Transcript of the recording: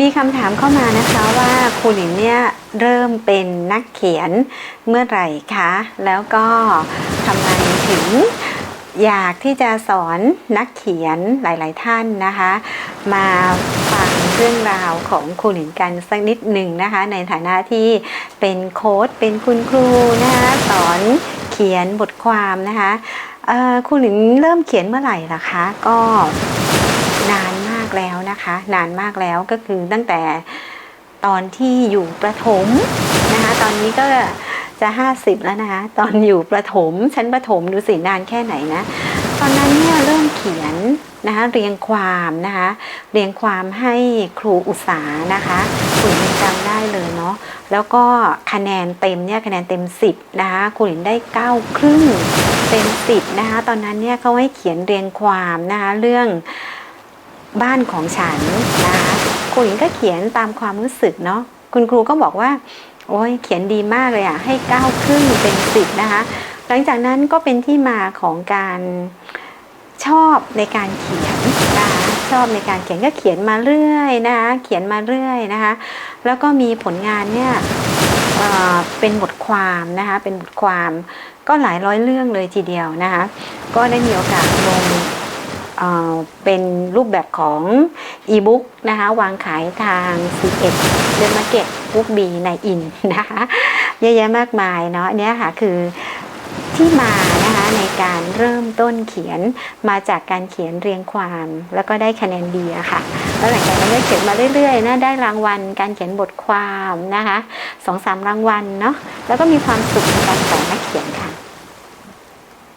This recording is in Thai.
มีคำถามเข้ามานะคะว่าครูหลินเนี่ยเริ่มเป็นนักเขียนเมื่อไหร่คะ แล้วก็ทำไมถึงอยากที่จะสอนนักเขียนหลาย ๆ ท่านนะคะ มาฟังเรื่องราวของครูหลินกันสักนิดหนึ่งนะคะ ในฐานะที่เป็นโค้ดเป็นคุณครูนะคะสอนเขียนบทความนะคะครูหลินเริ่มเขียนเมื่อไหร่ล่ะคะ ก็ แล้วนะคะ นานมากแล้วก็คือตั้งแต่ตอนที่อยู่ประถมนะคะ ตอนนี้ก็จะห้าสิบแล้วนะคะ ตอนอยู่ประถมชั้นประถมดูสินานแค่ไหนนะ ตอนนั้นเนี่ยเริ่มเขียนนะคะเรียงความนะคะเรียงความให้ครูอุตสานะคะคุณยังจำได้เลยเนาะแล้วก็คะแนนเต็มเนี่ยคะแนนเต็ม 10นะคะคุณหลินได้ 9 ครึ่งเต็ม 10นะคะตอนนั้นเนี่ยเขาให้เขียนเรียงความนะคะเรื่อง บ้านของฉันนะคะคุณหลินก็เขียนตามความรู้สึกเนาะคุณครูก็บอกว่า โอ้ยเขียนดีมากเลยอะให้9ครึ่งเต็ม10นะคะ หลังจากนั้นก็เป็นที่มาของการชอบในการเขียนนะคะชอบในการเขียนก็เขียนมาเรื่อยนะคะเขียนมาเรื่อยนะคะ แล้วก็มีผลงานเนี่ยเเป็นบทความนะคะเป็นบทความก็หลายร้อยเรื่องเลยทีเดียวนะคะ ก็ได้มีโอกาสลง เป็นรูปแบบของอีบุ๊กนะคะวางขายทาง C1 เดนมาร์เก็ตบุ๊กบีในอินนะคะเยอะแยะมากมายเนาะอันเนี้ยค่ะคือที่มานะคะในการเริ่มต้นเขียนมาจากการเขียนเรียงความ แล้วก็ได้คะแนนดีอะค่ะแล้วหลังจากนั้นก็เขียนมาเรื่อยๆนะได้รางวัลการเขียนบทความนะคะสองสามรางวัลเนาะแล้วก็มีความสุขในการสอนนักเขียนค่ะ